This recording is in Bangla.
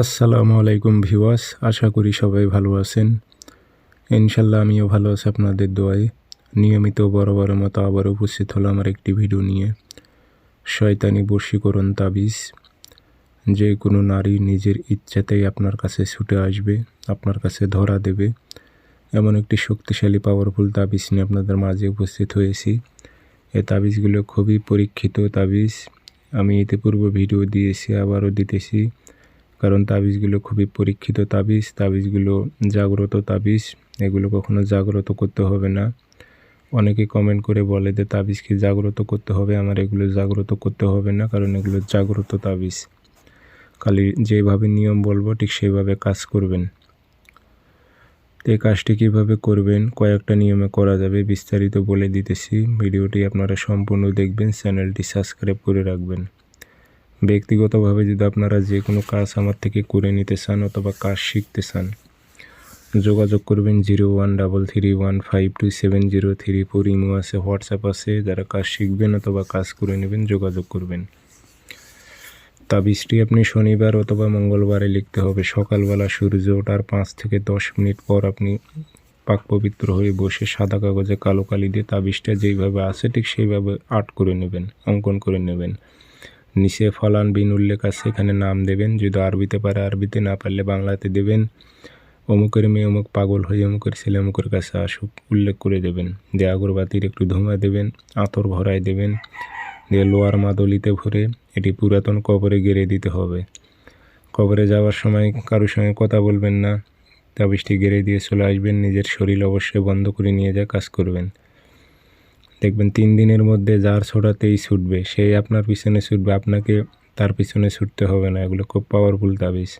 আসসালামু আলাইকুম ভিওয়াস আশা করি সবাই ভালো আছেন। ইনশাল্লাহ আমিও ভালো আছি আপনাদের দোয়ায়। নিয়মিত বরাবরের মতো আবার উপস্থিত হলো আমার একটি ভিডিও নিয়ে। শয়তানি বশীকরণ তাবিজ। যে কোনো নারী নিজের ইচ্ছাতেই আপনার কাছে ছুটে আসবে, আপনার কাছে ধরা দেবে। এমন একটি শক্তিশালী পাওয়ারফুল তাবিজ নিয়ে আপনাদের মাঝে উপস্থিত হয়েছি। এ তাবিজগুলো খুবই পরীক্ষিত তাবিজ। আমি ইতিপূর্বে ভিডিও দিয়েছি, আবারও দিতেছি। কারণ তাবিজগুলো খুবই পরীক্ষিত তাবিজ, তাবিজগুলো জাগ্রত তাবিজ, এগুলো কখনো জাগ্রত করতে হবে না। অনেকে কমেন্ট করে বলে যে তাবিজকে জাগ্রত করতে হবে, আমার এগুলো জাগ্রত করতে হবে না কারণ এগুলো জাগ্রত তাবিজ। খালি যেভাবে নিয়ম বলব ঠিক সেইভাবে কাজ করবেন। এই কাজটি কীভাবে করবেন, কয়েকটা নিয়মে করা যাবে, বিস্তারিত বলে দিতেছি। ভিডিওটি আপনারা সম্পূর্ণ দেখবেন, চ্যানেলটি সাবস্ক্রাইব করে রাখবেন। ব্যক্তিগতভাবে যদি আপনারা যে কোনো কাজ আমার থেকে করে নিতে চান অথবা কাজ শিখতে চান, যোগাযোগ করবেন zero one double three one five two seven zero three four imo আছে, হোয়াটসঅ্যাপ আছে, যারা কাজ শিখবেন অথবা কাজ করে নেবেন যোগাযোগ করবেন। তাবিজটি আপনি শনিবার অথবা মঙ্গলবারে লিখতে হবে। সকালবেলা সূর্য ওঠার পাঁচ থেকে দশ মিনিট পর আপনি পাক পবিত্র হয়ে বসে সাদা কাগজে কালো কালি দিয়ে তাবিজটা যেইভাবে আছে ঠিক সেইভাবে আর্ট করে নেবেন, অঙ্কন করে নেবেন। নিচে ফলান বিন উল্লেখ আছে এখানে নাম দেবেন, যদি আরবিতে পারে আরবিতে, না পারলে বাংলাতে দেবেন। অমুকের মেয়ে অমুক পাগল হয়ে অমুকের ছেলে অমুকের কাছে আসুক, উল্লেখ করে দেবেন। দিয়ে আগরবাতির একটু ধোঁয়া দেবেন, আতর ভরাই দেবেন। দিয়ে লোয়ার মাদলিতে ভরে, এটি পুরাতন কবরে গেড়ে দিতে হবে। কবরে যাওয়ার সময় কারোর সঙ্গে কথা বলবেন না। তাবিজটি গেড়ে দিয়ে চলে আসবেন, নিজের শরীর অবশ্যই বন্ধ করে নিয়ে যা কাজ করবেন। দেখবেন তিন দিনের মধ্যে যার ছোটাতেই ছুটবে সেই আপনার পিছনে ছুটবে, আপনাকে তার পিছনে ছুটতে হবে না, এগুলো খুব পাওয়ারফুল তাবিজ।